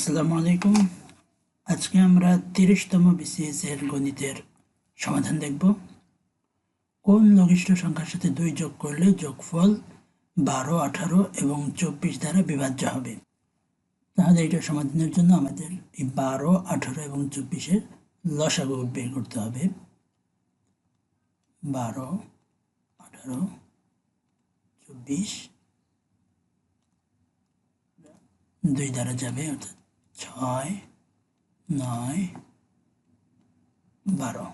আসসালামু আলাইকুম আজকে আমরা তিরিশতম বিসিএস এর গণিতের সমাধান দেখব। কোন লঘিষ্ঠ সংখ্যার সাথে দুই যোগ করলে যোগফল বারো, আঠারো এবং চব্বিশ দ্বারা বিভাজ্য হবে? তাহলে এটা সমাধানের জন্য আমাদের এই বারো, আঠারো এবং চব্বিশের লসাগু বের করতে হবে। বারো, আঠারো, চব্বিশ, দুই দ্বারা যাবে, অর্থাৎ ছয়, নয়, বারো।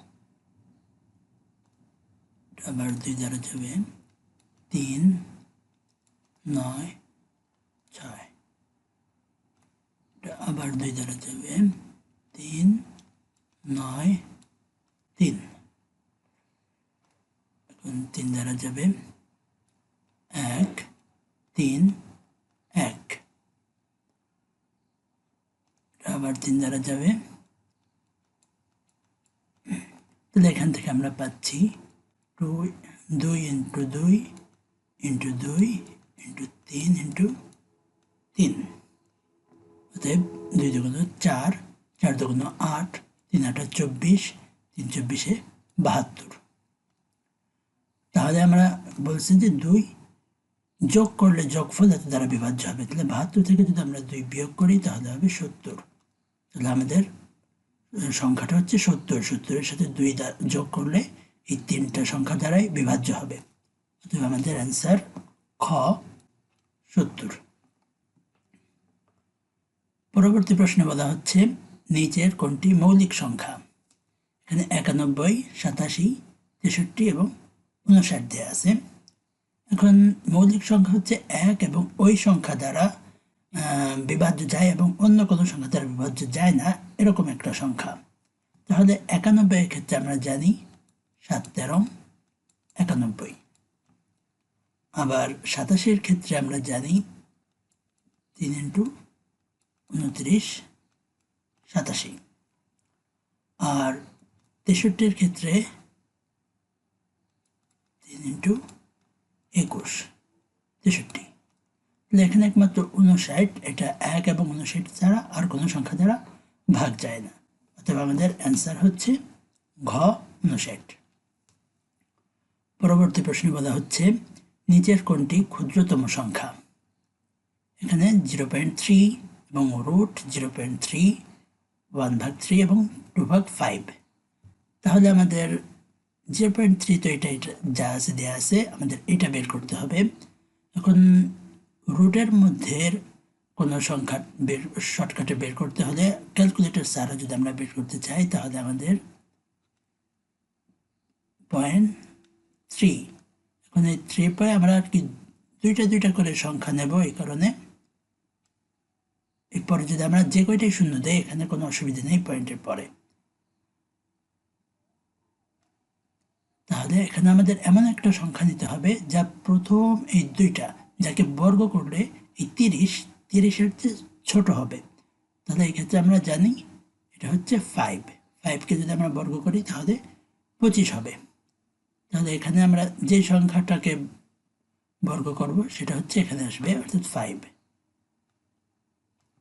আবার দুই দ্বারা যাবে, তিন, নয়, ছয়। আবার দুই দ্বারা যাবে, তিন, নয়, তিন। এখন তিন দ্বারা যাবে, এক, তিন এক তিন দ্বারা যাবে। তাহলে এখান থেকে আমরা পাচ্ছি টু, দুই ইন্টু দুই ইন্টু দুই ইন্টু তিন ইন্টু তিন। অতএব দুই দুগুণ চার চার দুগুণ আট, তিন আটা চব্বিশ, তিন চব্বিশে বাহাত্তর। তাহলে আমরা বলছি যে দুই যোগ করলে যোগফল এত দ্বারা বিভাজ্য হবে। তাহলে বাহাত্তর থেকে যদি আমরা দুই বিয়োগ করি, তাহলে হবে সত্তর। তাহলে আমাদের সংখ্যাটা হচ্ছে সত্তর। সত্তরের সাথে দুই যোগ করলে এই তিনটা সংখ্যা দ্বারাই বিভাজ্য হবে। অতএব আমাদের অ্যান্সার খ, সত্তর। পরবর্তী প্রশ্নে বলা হচ্ছে, নিচের কোনটি মৌলিক সংখ্যা? এখানে একানব্বই, সাতাশি, তেষট্টি এবং উনষাট দেওয়া আছে। এখন মৌলিক সংখ্যা হচ্ছে এক এবং ওই সংখ্যা দ্বারা বিভাজ্য যায় এবং অন্য কোনো সংখ্যা দ্বারা বিভাজ্য যায় না, এরকম একটা সংখ্যা। তাহলে একানব্বই এর ক্ষেত্রে আমরা জানি সাত তেরো, একানব্বই। আবার সাতাশির ক্ষেত্রে আমরা জানি তিন ইন্টু উনত্রিশ, সাতাশি। আর তেষট্টির ক্ষেত্রে তিন ইন্টু একুশ, তেষট্টি। এখানে একমাত্র উনষাট এটা এক এবং উনষাট ছাড়া আর কোনো সংখ্যা দ্বারা ভাগ যায় না। অতএব আমাদের অ্যান্সার হচ্ছে ঘ উনষাট পরবর্তী প্রশ্নে বলা হচ্ছে, নিচের কোনটি ক্ষুদ্রতম সংখ্যা? এখানে জিরো পয়েন্ট থ্রি এবং root zero point three one ভাগ থ্রি এবং টু ভাগ ফাইভ তাহলে আমাদের জিরো পয়েন্ট থ্রি তো এটা এটা যা আছে দেওয়া আছে, আমাদের এটা বের করতে হবে। এখন রুটের মধ্যে কোনো সংখ্যা বের, শর্টকাটে বের করতে হলে ক্যালকুলেটর ছাড়া যদি আমরা বের করতে চাই, তাহলে আমাদের পয়েন্ট থ্রি এখন এই থ্রি পয়ে আমরা আর কি দুইটা দুইটা করে সংখ্যা নেব, এই কারণে এরপরে যদি আমরা যে কয়টাই শূন্য দেয় এখানে কোনো অসুবিধা নেই পয়েন্টের পরে। তাহলে এখানে আমাদের এমন একটা সংখ্যা নিতে হবে যা প্রথম এই দুইটা যাকে বর্গ করলে এই তিরিশ, তিরিশের চেয়ে ছোট হবে। তাহলে এই ক্ষেত্রে আমরা জানি এটা হচ্ছে ফাইভ ফাইভকে যদি আমরা বর্গ করি তাহলে পঁচিশ হবে। তাহলে এখানে আমরা যে সংখ্যাটাকে বর্গ করব সেটা হচ্ছে এখানে আসবে, অর্থাৎ ফাইভ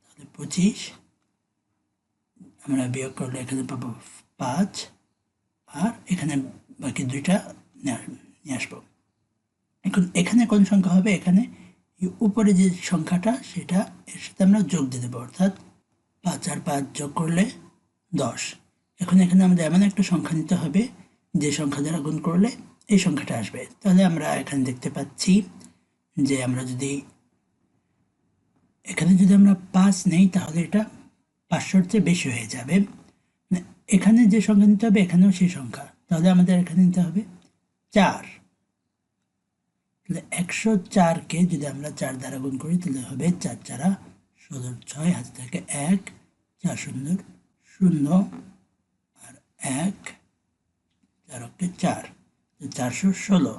তাহলে পঁচিশ, আমরা বিয়োগ করলে এখানে পাবো পাঁচ, আর এখানে বাকি দুইটা নিয়ে আসব। এখন এখানে কোন সংখ্যা হবে? এখানে উপরে যে সংখ্যাটা, সেটা এর সাথে আমরা যোগ দিয়ে দেবো, অর্থাৎ পাঁচ আর পাঁচ যোগ করলে দশ। এখন এখানে আমাদের এমন একটা সংখ্যা নিতে হবে, যে সংখ্যা দ্বারা গুণ করলে এই সংখ্যাটা আসবে। তাহলে আমরা এখানে দেখতে পাচ্ছি যে আমরা যদি এখানে যদি আমরা পাঁচ নেই, তাহলে এটা পাঁচশোর চেয়ে বেশি হয়ে যাবে। এখানে যে সংখ্যা নিতে হবে, এখানেও সেই সংখ্যা। তাহলে আমাদের এখানে নিতে হবে চার। তাহলে একশো চারকে যদি আমরা চার দ্বারা গুণ করি, তাহলে হবে চার চারা ষোলো ছয়, হাতে থাকে এক, চার শূন্য শূন্য আর এক, চার অক্ষে চার। চারশো ষোলো।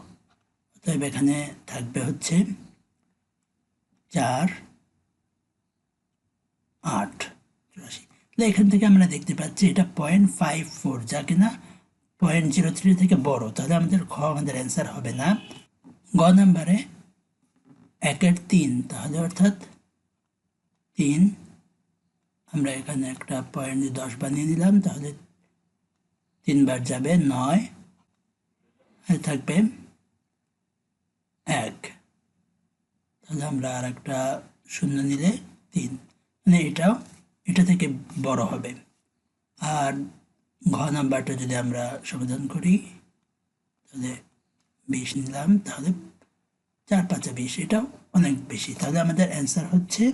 অতএব এখানে থাকবে হচ্ছে চার আট চুরাশি। তাহলে এখান থেকে আমরা দেখতে পাচ্ছি এটা পয়েন্ট ফাইভ ফোর যা কিনা পয়েন্ট জিরো থ্রি থেকে বড়। তাহলে আমাদের খ আমাদের অ্যান্সার হবে না। গ নাম্বারে একের তিন, তাহলে অর্থাৎ তিন, আমরা এখানে একটা পয়েন্ট দশ বানিয়ে নিলাম, তাহলে তিনবার যাবে নয় থাকবে এক। তাহলে আমরা আর একটা শূন্য নিলে তিন মানে এটাও, এটা থেকে বড় হবে। আর ঘ নাম্বারটা যদি আমরা সমাধান করি, তাহলে বিশ নিলাম তাহলে চার পাঁচে বিশ, এটাও অনেক বেশি। তাহলে আমাদের অ্যান্সার হচ্ছে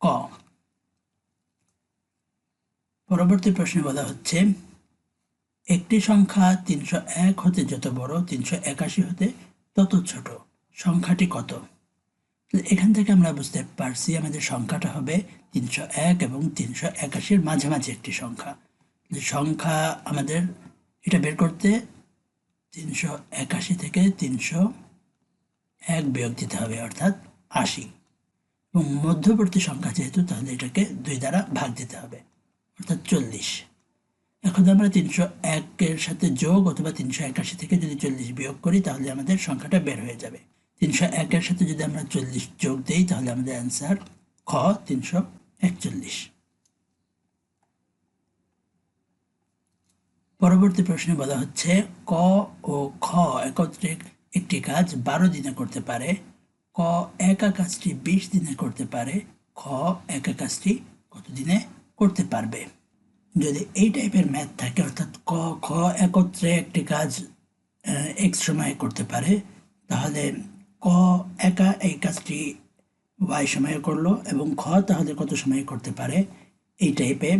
ক। পরবর্তী প্রশ্নে বলা হচ্ছে, একটি সংখ্যা তিনশো এক হতে যত বড়, তিনশো একাশি হতে তত ছোট। সংখ্যাটি কত? এখান থেকে আমরা বুঝতে পারছি আমাদের সংখ্যাটা হবে তিনশো এক এবং তিনশো একাশির মাঝামাঝি একটি সংখ্যা। সংখ্যা আমাদের এটা বের করতে তিনশো একাশি থেকে তিনশো এক বিয়োগ দিতে হবে, অর্থাৎ আশি। এবং মধ্যবর্তী সংখ্যা যেহেতু, তাহলে এটাকে দুই দ্বারা ভাগ দিতে হবে, অর্থাৎ চল্লিশ। এখন আমরা তিনশো একের সাথে যোগ অথবা তিনশো একাশি থেকে যদি চল্লিশ বিয়োগ করি, তাহলে আমাদের সংখ্যাটা বের হয়ে যাবে। তিনশো একের সাথে যদি আমরা চল্লিশ যোগ দিই, তাহলে আমাদের অ্যান্সার খ, তিনশো একচল্লিশ। পরবর্তী প্রশ্নে বলা হচ্ছে, ক ও খ একত্রে একটি কাজ বারো দিনে করতে পারে, ক একা কাজটি বিশ দিনে করতে পারে, খ একা কাজটি কত দিনে করতে পারবে? যদি এই টাইপের ম্যাথ থাকে, অর্থাৎ ক, খ একত্রে একটি কাজ এক সময়ে করতে পারে, তাহলে ক একা এই কাজটি ওয়াই সময়ে করল এবং খ তাহলে কত সময়ে করতে পারে, এই টাইপে।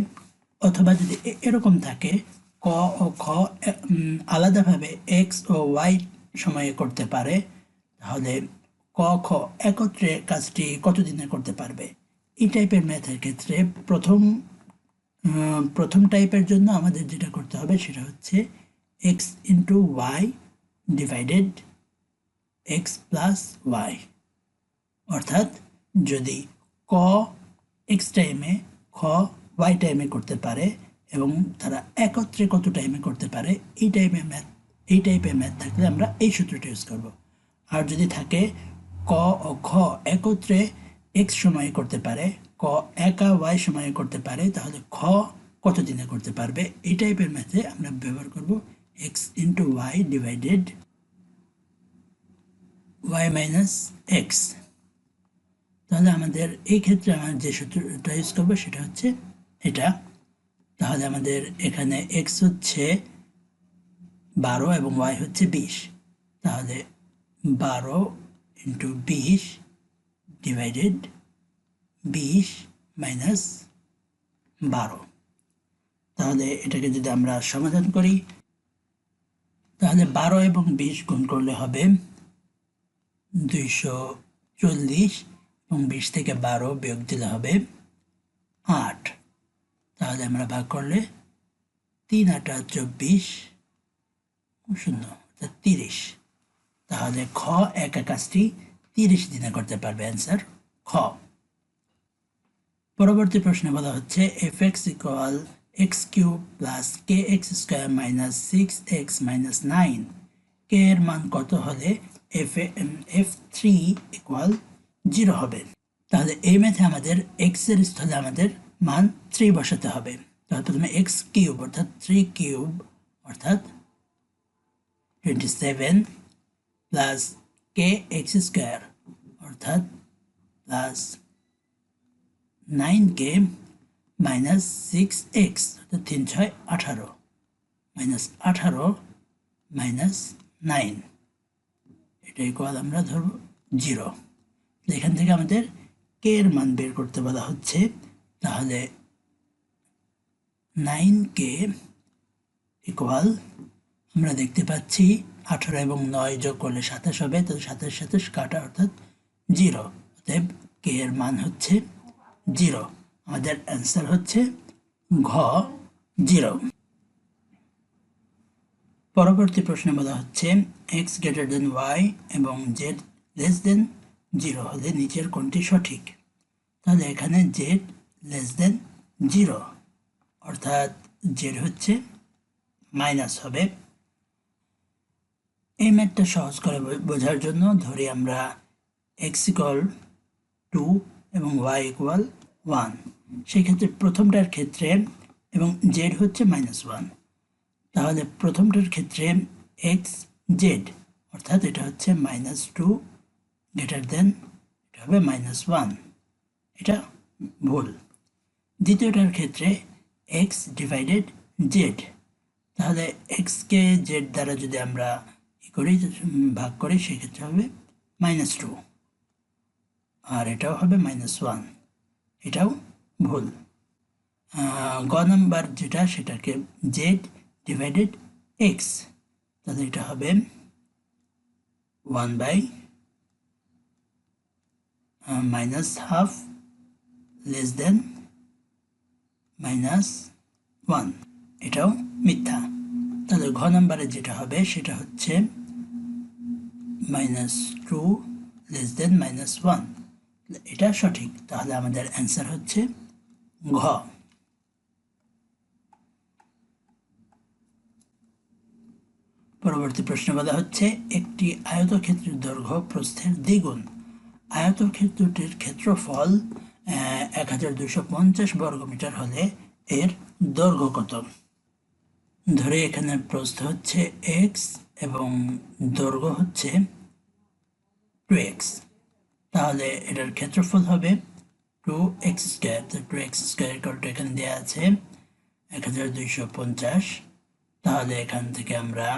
অথবা যদি এরকম থাকে ক ও খ আলাদাভাবে এক্স ও ওয়াই সময়ে করতে পারে, তাহলে ক, খ একত্রে কাজটি কতদিনে করতে পারবে? এই টাইপের ম্যাথের ক্ষেত্রে প্রথম প্রথম টাইপের জন্য আমাদের যেটা করতে হবে সেটা হচ্ছে X into Y divided X plus Y অর্থাৎ যদি ক এক্স টাইমে খ ওয়াই টাইমে করতে পারে এবং তারা একত্রে কত টাইমে করতে পারে, এই টাইপের ম্যাথ এই টাইপের ম্যাথ থাকলে আমরা এই সূত্রটা ইউজ করব। আর যদি থাকে ক ও খ একত্রে এক্স সময়ে করতে পারে, ক একা ওয়াই সময়ে করতে পারে, তাহলে খ কত দিনে করতে পারবে, এই টাইপের ম্যাথে আমরা ব্যবহার করব X into Y divided Y minus X তাহলে আমাদের এই ক্ষেত্রে আমরা যে সূত্রটা ইউজ করব সেটা হচ্ছে এটা। তাহলে আমাদের এখানে এক্স হচ্ছে বারো এবং ওয়াই হচ্ছে বিশ। তাহলে বারো ইন্টু বিশ ডিভাইডেড বিশ মাইনাস বারো। তাহলে এটাকে যদি আমরা সমাধান করি, তাহলে বারো এবং বিশ গুণ করলে হবে দুইশো চল্লিশ এবং বিশ থেকে বারো বিয়োগ দিলে হবে আট। তাহলে আমরা ভাগ করলে তিন আটা চব্বিশ শূন্য অর্থাৎ তিরিশ। তাহলে খ একা কাজটি তিরিশ দিনে করতে পারবে অ্যান্সার খ। পরবর্তী প্রশ্নে বলা হচ্ছে F X equal X cube plus K X square minus six X minus nine K এর মান কত হলে F F three equal zero হবে? তাহলে এই ম্যাথে আমাদের এক্সের স্থলে আমাদের মান থ্রি বসাতে হবে। তাহলে প্রথমে এক্স কিউব অর্থাৎ থ্রি কিউব অর্থাৎ twenty seven plus K X square অর্থাৎ plus nine K minus six X অর্থাৎ তিন ছয় আঠারো মাইনাস আঠারো মাইনাস নাইন এটা ইকুয়াল আমরা ধরব জিরো এখান থেকে আমাদের কে এর মান বের করতে বলা হচ্ছে। তাহলে নাইন কে ইকুয়াল আমরা দেখতে পাচ্ছি আঠারো এবং নয় যোগ করলে সাতাশ হবে, তো সাতাশ সাতাশ কাটা অর্থাৎ জিরো। অতএব কে এর মান হচ্ছে জিরো। আমাদের অ্যান্সার হচ্ছে ঘ, জিরো। পরবর্তী প্রশ্নে বলা হচ্ছে এক্স গ্রেটার দেন ওয়াই এবং জেড লেস দেন জিরো হলে নিচের কোনটি সঠিক? তাহলে এখানে জেড লেস দেন জিরো অর্থাৎ জেড হচ্ছে মাইনাস হবে। এই ম্যাথটা সহজ করে বোঝার জন্য ধরি আমরা এক্স ইকুয়াল টু এবং ওয়াই ইকুয়াল ওয়ান সেই ক্ষেত্রে প্রথমটার ক্ষেত্রে এবং জেড হচ্ছে মাইনাস ওয়ান তাহলে প্রথমটার ক্ষেত্রে এক্স জেড অর্থাৎ এটা হচ্ছে মাইনাস টু গ্রেটার দেন এটা হবে মাইনাস ওয়ান এটা ভুল। দ্বিতীয়টার ক্ষেত্রে এক্স ডিভাইডেড জেড তাহলে এক্সকে জেড দ্বারা যদি আমরা ই করি ভাগ করি, সেক্ষেত্রে হবে মাইনাস টু আর এটাও হবে মাইনাস ওয়ান এটাও ভুল। গ নাম্বার যেটা, সেটাকে জেড ডিভাইডেড এক্স তাহলে এটা হবে one by minus half less than minus one. এটাও মিথ্যা। তাহলে ঘ নাম্বারে যেটা হবে, সেটা হচ্ছে minus two less than minus one. এটা সঠিক। তাহলে আমাদের অ্যান্সার হচ্ছে ঘ। পরবর্তী প্রশ্ন বলা হচ্ছে, একটি আয়তক্ষেত্রের দৈর্ঘ্য প্রস্থের দ্বিগুণ। আয়তক্ষেত্রটির ক্ষেত্রফল এক হাজার দুশো পঞ্চাশ বর্গমিটার হলে এর দৈর্ঘ্য কত? ধরে এখানে প্রস্থ হচ্ছে এক্স এবং দৈর্ঘ্য হচ্ছে টু এক্স তাহলে এটার ক্ষেত্রফল হবে টু এক্স স্কোয়ার তো টু এক্স স্কোয়ার কলটা এখানে দেওয়া আছে এক হাজার দুইশো পঞ্চাশ। তাহলে এখান থেকে আমরা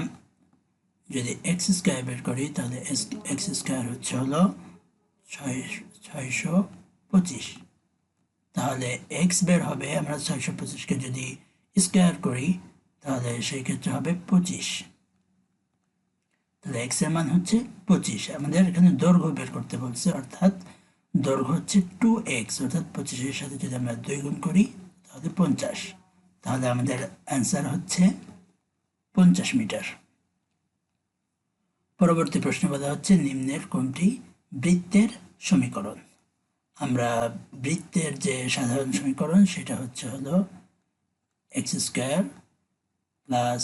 যদি এক্স স্কোয়ার বের করি, তাহলে এক্স স্কোয়ার হচ্ছে হলো ছয় ছয়শো পঁচিশ। তাহলে এক্স বের হবে, আমরা ছয়শো পঁচিশকে যদি স্কোয়ার করি, তাহলে সেই ক্ষেত্রে হবে পঁচিশ। তাহলে এক্সের মান হচ্ছে পঁচিশ। আমাদের এখানে দৈর্ঘ্য বের করতে বলছে, অর্থাৎ দৈর্ঘ্য হচ্ছে টু এক্স অর্থাৎ পঁচিশের সাথে যদি আমরা দুই গুণ করি, তাহলে পঞ্চাশ। তাহলে আমাদের অ্যান্সার হচ্ছে পঞ্চাশ মিটার। পরবর্তী প্রশ্ন বলা হচ্ছে, নিম্নের কোনটি বৃত্তের সমীকরণ? আমরা বৃত্তের যে সাধারণ সমীকরণ, সেটা হচ্ছে হলো X square plus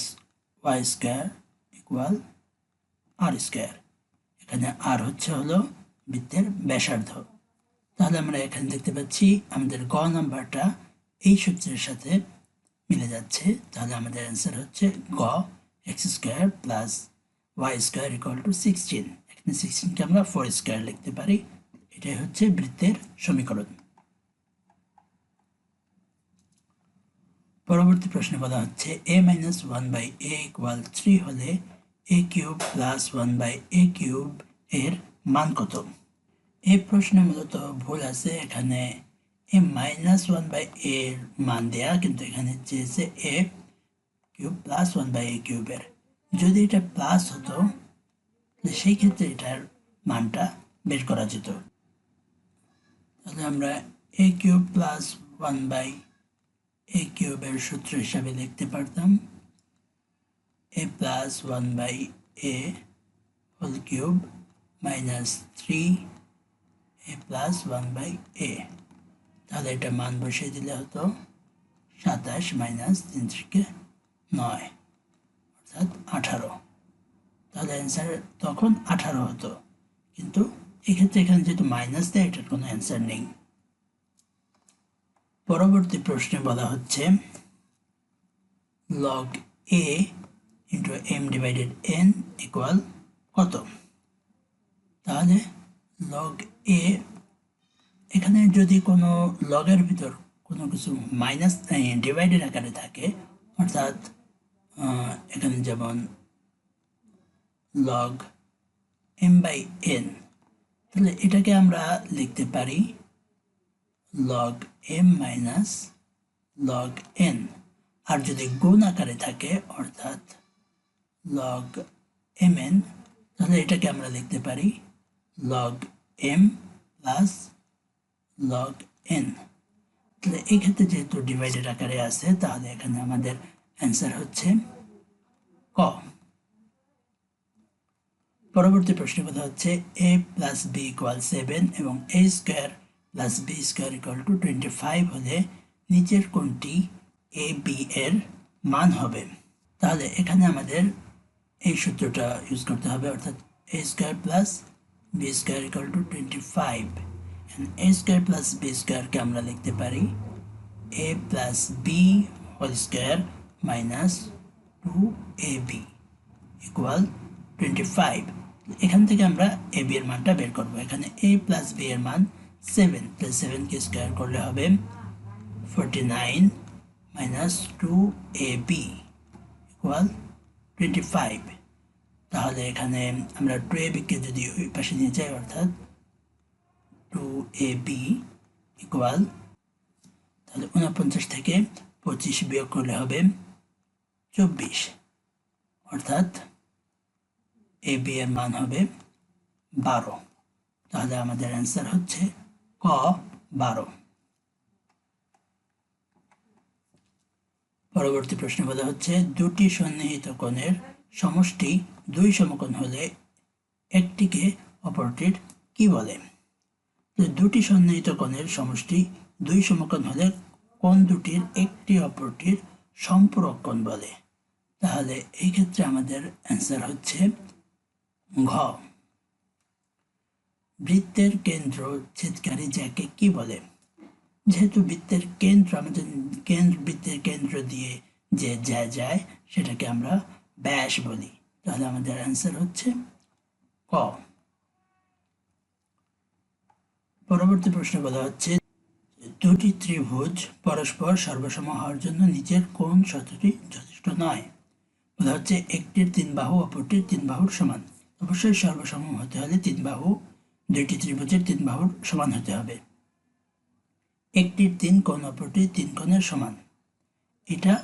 Y square equal R square এখানে আর হচ্ছে হলো বৃত্তের ব্যাসার্ধ। তাহলে আমরা এখানে দেখতে পাচ্ছি আমাদের গ নাম্বারটা এই সূত্রের সাথে মিলে যাচ্ছে। তাহলে আমাদের অ্যান্সার হচ্ছে গ X square plus Y square equal to sixteen এখানে সিক্সটিনকে আমরা ফোর স্কোয়ার লিখতে পারি। এটাই হচ্ছে বৃত্তের সমীকরণ। পরবর্তী প্রশ্নে বলা হচ্ছে A minus one by A equal three হলে A cube plus one by A cube এর মান কত? এই প্রশ্নে মূলত ভুল আছে, এখানে এ মাইনাস ওয়ান বাই এর মান দেয়া, কিন্তু এখানে চেয়েছে A cube plus one by A কিউবের যদি এটা প্লাস হতো সেই ক্ষেত্রে এটার মানটা বের করা যেত। তাহলে আমরা A cube plus one by A কিউবের সূত্র হিসাবে লিখতে পারতাম। A plus one by A whole cube minus three A plus one by A তাহলে এটা মান বসিয়ে দিলে হতো সাতাশ মাইনাস তিন থেকে নয়, অর্থাৎ আঠারো। তাহলে অ্যান্সার তখন আঠারো হতো, কিন্তু এক্ষেত্রে এখানে যেহেতু মাইনাস দেয়, এটার কোনো অ্যান্সার নেই। পরবর্তী প্রশ্নে বলা হচ্ছে log A into M divided N equal কত? তাহলে লগ এ এখানে যদি কোনো লগের ভিতর কোনো কিছু মাইনাস ডিভাইডেড আকারে থাকে, অর্থাৎ এখানে যেমন লগ এম বাই এন তাহলে এটাকে আমরা লিখতে পারি log M minus log N আর যদি গুণ আকারে থাকে, অর্থাৎ লগ এম এন তাহলে এটাকে আমরা লিখতে পারি log M plus log N তাহলে এই ক্ষেত্রে যেহেতু ডিভাইডেড আকারে আছে, তাহলে এখানে আমাদের অ্যান্সার হচ্ছে ক। পরবর্তী প্রশ্ন কথা হচ্ছে A plus B equal seven এবং A square plus B square equal to twenty five হলে নিচের কোনটি এ বি এর মান হবে? তাহলে এখানে আমাদের এই সূত্রটা ইউজ করতে হবে, অর্থাৎ A square plus B square equal to twenty five A square plus B স্কোয়ারকে আমরা লিখতে পারি A plus B whole square minus two A B equal twenty five এখান থেকে আমরা এ বি এর মানটা বের করব। এখানে এ প্লাস বি এর মান সেভেন প্লাস সেভেনকে স্কোয়ার করলে হবে forty nine minus two A B equal twenty five তাহলে এখানে আমরা টু এ বিকে যদি ওই পাশে নিয়ে যাই, অর্থাৎ টু এ বি ইকুয়াল তাহলে উনপঞ্চাশ থেকে পঁচিশ বিয়োগ করলে হবে চব্বিশ। অর্থাৎ এ বি এর মান হবে বারো। তাহলে আমাদের অ্যান্সার হচ্ছে ক, বারো। পরবর্তী প্রশ্নে বলা হচ্ছে, দুটি সন্নিহিত কোণের সমষ্টি দুই সমকোণ হলে একটিকে অপরটির কি বলে? দুটি সন্নিহিত কোণের সমষ্টি দুই সমকোণ হলে কোণ দুটির একটি অপরটির সম্পূরক কোণ বলে। তাহলে এই ক্ষেত্রে আমাদের অ্যান্সার হচ্ছে ঘ। বৃত্তের কেন্দ্র ছেদকারী যাকে কি বলে? যেহেতু বৃত্তের কেন্দ্র আমাদের কেন্দ্র, বৃত্তের কেন্দ্র দিয়ে যে যা যায় সেটাকে আমরা ব্যাস বলি। তাহলে আমাদের অ্যান্সার হচ্ছে ক। পরবর্তী প্রশ্ন বলা হচ্ছে, দুটি ত্রিভুজ পরস্পর সর্বসম হওয়ার জন্য নিচের কোন শর্তটি যথেষ্ট নয়। বলা হচ্ছে একটির তিন বাহু, অপরটির তিন বাহুর সমান। অবশ্যই সর্বসম হতে হলে তিন বাহু, দুইটি ত্রিভুজের তিন বাহুর সমান হতে হবে। একটির তিন কোণ, অপরটির তিন কোণের সমান। এটা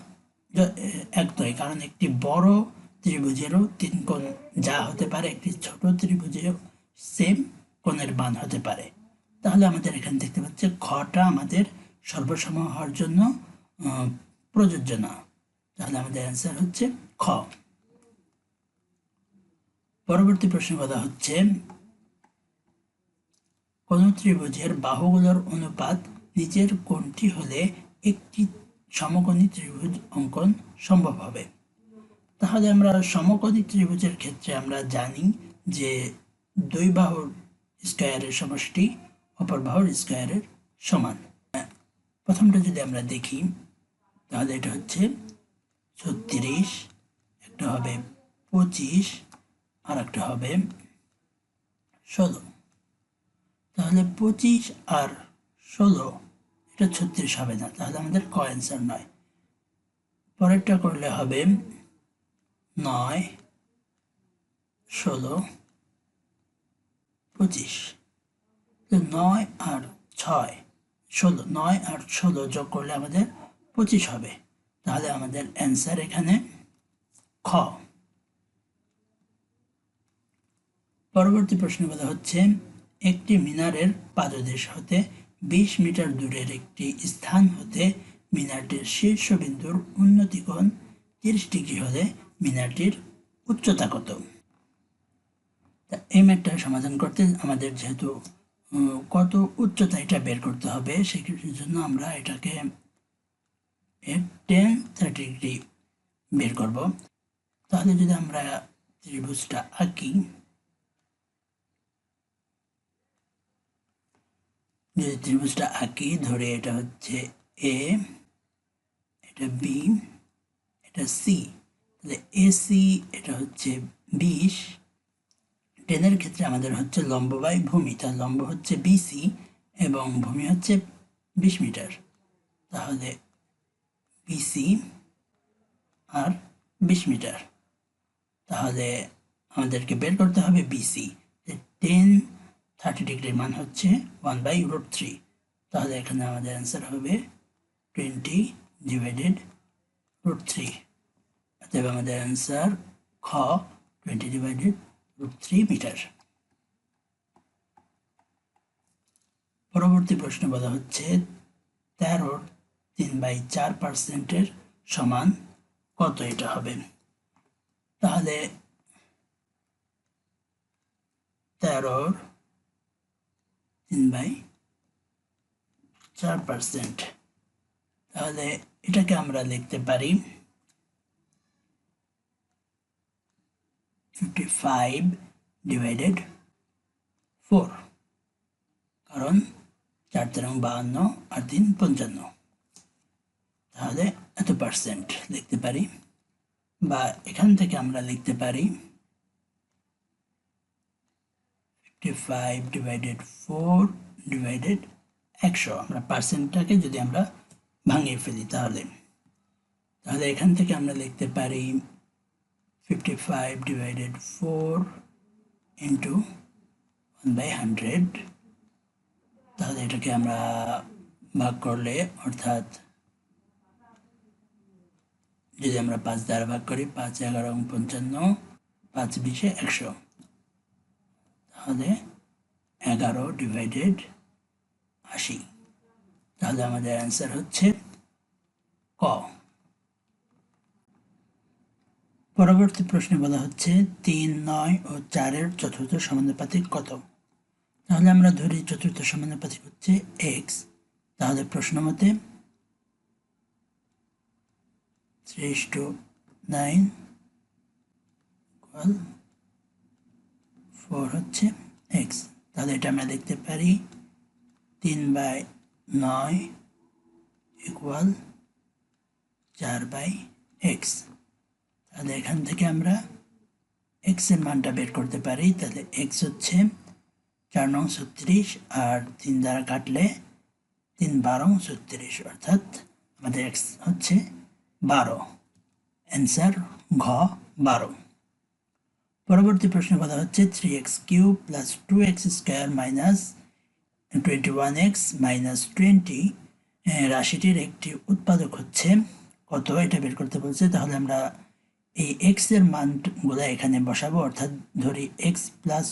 একদই কারণ একটি বড় ত্রিভুজেরও তিন কোণ যা হতে পারে, একটি ছোট ত্রিভুজেরও সেম কোণের মান হতে পারে। তাহলে আমাদের এখানে দেখতে পাচ্ছি খটা আমাদের সর্বসম হওয়ার জন্য প্রযোজ্য না। তাহলে আমাদের অ্যান্সার হচ্ছে খ। পরবর্তী প্রশ্ন কথা হচ্ছে কোন ত্রিভুজের বাহুগুলোর অনুপাত নিচের কোনটি হলে একটি সমকোণী ত্রিভুজ অঙ্কন সম্ভব হবে। তাহলে আমরা সমকোণী ত্রিভুজের ক্ষেত্রে আমরা জানি যে দুই বাহুর স্কোয়ারের সমষ্টি অপর বাহুর স্কোয়ারের সমান। প্রথমটা যদি আমরা দেখি, তাহলে এটা হচ্ছে ছত্রিশ, একটা হবে পঁচিশ আর একটা হবে। ষোলো। তাহলে পঁচিশ আর ষোলো, এটা ছত্রিশ হবে না, তাহলে আমাদের ক অ্যান্সার নয়। পরেরটা করলে হবে নয়, ষোলো, পঁচিশ। নয় আর ছয়, ষোলো, নয় আর ষোলো যোগ করলে আমাদের পঁচিশ হবে। তাহলে আমাদের অ্যান্সার এখানে খ। পরবর্তী প্রশ্ন বলা হচ্ছে, একটি মিনারের পাদদেশ হতে বিশ মিটার দূরের একটি স্থান হতে মিনারটির শীর্ষবিন্দুর উন্নতি কোণ তিরিশ ডিগ্রি হলে মিনারটির উচ্চতা কত? তা এই ম্যাটটা সমাধান করতে আমাদের যেহেতু কত উচ্চতা এটা বের করতে হবে সেক্ষেত্রের জন্য আমরা এটাকে টেন থার্টি ডিগ্রি বের করব। তাহলে যদি আমরা ত্রিভুজটা আঁকি যদি ত্রিভুজটা আঁকি ধরে এটা হচ্ছে এ এটা বি এটা সি তাহলে এসি এটা হচ্ছে বিশ। টেনের ক্ষেত্রে আমাদের হচ্ছে লম্ব বাই ভূমি, তার লম্ব হচ্ছে বিসি এবং ভূমি হচ্ছে বিশ মিটার। তাহলে বিসি আর বিশ মিটার। তাহলে আমাদেরকে বের করতে হবে বিসি টেন থার্টি ডিগ্রির মান হচ্ছে ওয়ান বাই রুট থ্রি তাহলে এখানে আমাদের অ্যান্সার হবে টোয়েন্টি ডিভাইডেড রুট থ্রি অতএব আমাদের অ্যান্সার খ twenty divided root three metre পরবর্তী প্রশ্ন বলা হচ্ছে তেরোর তিন বাই চার পার্সেন্টের সমান কত এটা হবে? তাহলে তেরোর তিন বাই চার পার্সেন্ট। তাহলে এটাকে আমরা লিখতে পারি ফিফটি ফাইভ ডিভাইডেড ফোর কারণ চার তেরো বাহান্ন আর তিন পঞ্চান্ন। তাহলে এত পার্সেন্ট লিখতে পারি বা এখান থেকে আমরা লিখতে পারি fifty five divided four divided একশো আমরা পার্সেন্টটাকে যদি আমরা ভাঙিয়ে ফেলি তাহলে। তাহলে এখান থেকে আমরা লিখতে পারি fifty five divided four into one by hundred তাহলে এটাকে আমরা ভাগ করলে, অর্থাৎ যদি আমরা পাঁচ দ্বারা ভাগ করি, পাঁচ এগারো পঞ্চান্ন, পাঁচ বিশে একশো তাহলে এগারো ডিভাইডেড আশি। তাহলে আমাদের অ্যান্সার হচ্ছে ক। পরবর্তী প্রশ্নে বলা হচ্ছে তিন, নয় ও চারের চতুর্থ সমানুপাতিক কত? তাহলে আমরা ধরি চতুর্থ সমানুপাতিক হচ্ছে এক্স তাহলে প্রশ্ন মতে থ্রি টু নাইন ফোর হচ্ছে এক্স তাহলে এটা আমরা দেখতে পারি তিন বাই নয় ইকুয়াল চার বাই এক্স তাহলে এখান থেকে আমরা এক্সের মানটা বের করতে পারি। তাহলে এক্স হচ্ছে চার নং ছত্রিশ আর তিন দ্বারা কাটলে তিন বারো ছত্রিশ, অর্থাৎ আমাদের এক্স হচ্ছে বারো। অ্যান্সার ঘ বারো। পরবর্তী প্রশ্ন বলা হচ্ছে three X cube plus two X square minus twenty one X minus twenty রাশিটির একটি উৎপাদক হচ্ছে কত? এটা বের করতে বলছে, তাহলে আমরা এই এক্সের মানগুলো এখানে বসাবো, অর্থাৎ ধরি X plus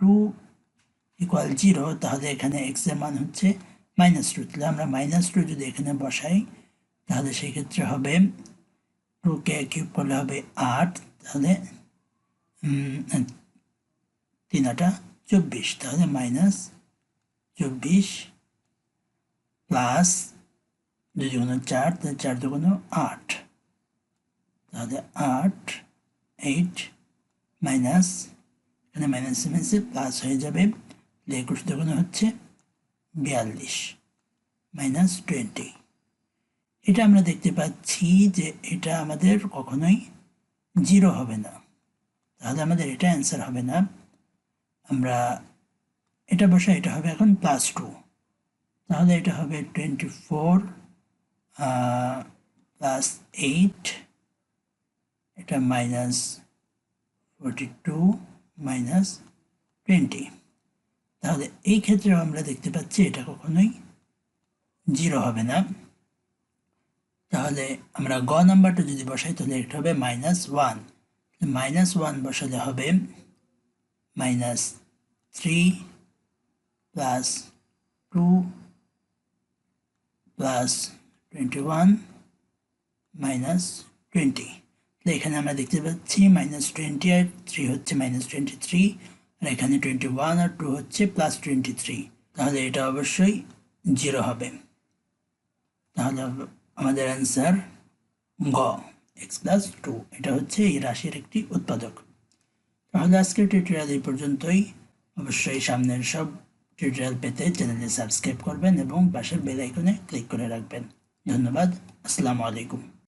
two equal zero তাহলে এখানে এক্সের মান হচ্ছে মাইনাস টু তাহলে আমরা মাইনাস টু যদি এখানে বসাই, তাহলে সেক্ষেত্রে হবে টুকে কিউব করলে হবে আট, তাহলে তিন আটা চব্বিশ, তাহলে মাইনাস চব্বিশ প্লাস দুই দুগুণ চার, তাহলে চার দুগুণ আট। তাহলে আট এইট মাইনাস এখানে মাইনাস মাইনাসে প্লাস হয়ে যাবে একুশ দুগুণ হচ্ছে বিয়াল্লিশ মাইনাস টোয়েন্টি এটা আমরা দেখতে পাচ্ছি যে এটা আমাদের কখনোই জিরো হবে না। তাহলে আমাদের এটা অ্যান্সার হবে না। আমরা এটা বসে এটা হবে এখন প্লাস টু তাহলে এটা হবে টোয়েন্টি ফোর প্লাস এইট এটা minus forty two minus twenty তাহলে এই ক্ষেত্রেও আমরা দেখতে পাচ্ছি এটা কখনোই জিরো হবে না। তাহলে আমরা গ নাম্বারটা যদি বসাই, তাহলে এটা হবে মাইনাস ওয়ান মাইনাস ওয়ান বসালে হবে minus three plus two plus twenty one minus twenty তাহলে এখানে আমরা দেখতে পাচ্ছি মাইনাস টোয়েন্টি আর থ্রি হচ্ছে মাইনাস টোয়েন্টি থ্রি আর এখানে টোয়েন্টি ওয়ান আর টু হচ্ছে প্লাস টোয়েন্টি থ্রি তাহলে এটা অবশ্যই জিরো হবে। তাহলে আমাদের অ্যান্সার গ। এক্স প্লাস টু এটা হচ্ছে এই রাশির একটি উৎপাদক। তাহলে আজকের টিউটোরিয়াল এই পর্যন্তই। অবশ্যই সামনের সব টিউটোরিয়াল পেতে চ্যানেলে সাবস্ক্রাইব করবেন এবং পাশের বেল আইকনে ক্লিক করে রাখবেন। ধন্যবাদ। আসসালামু আলাইকুম।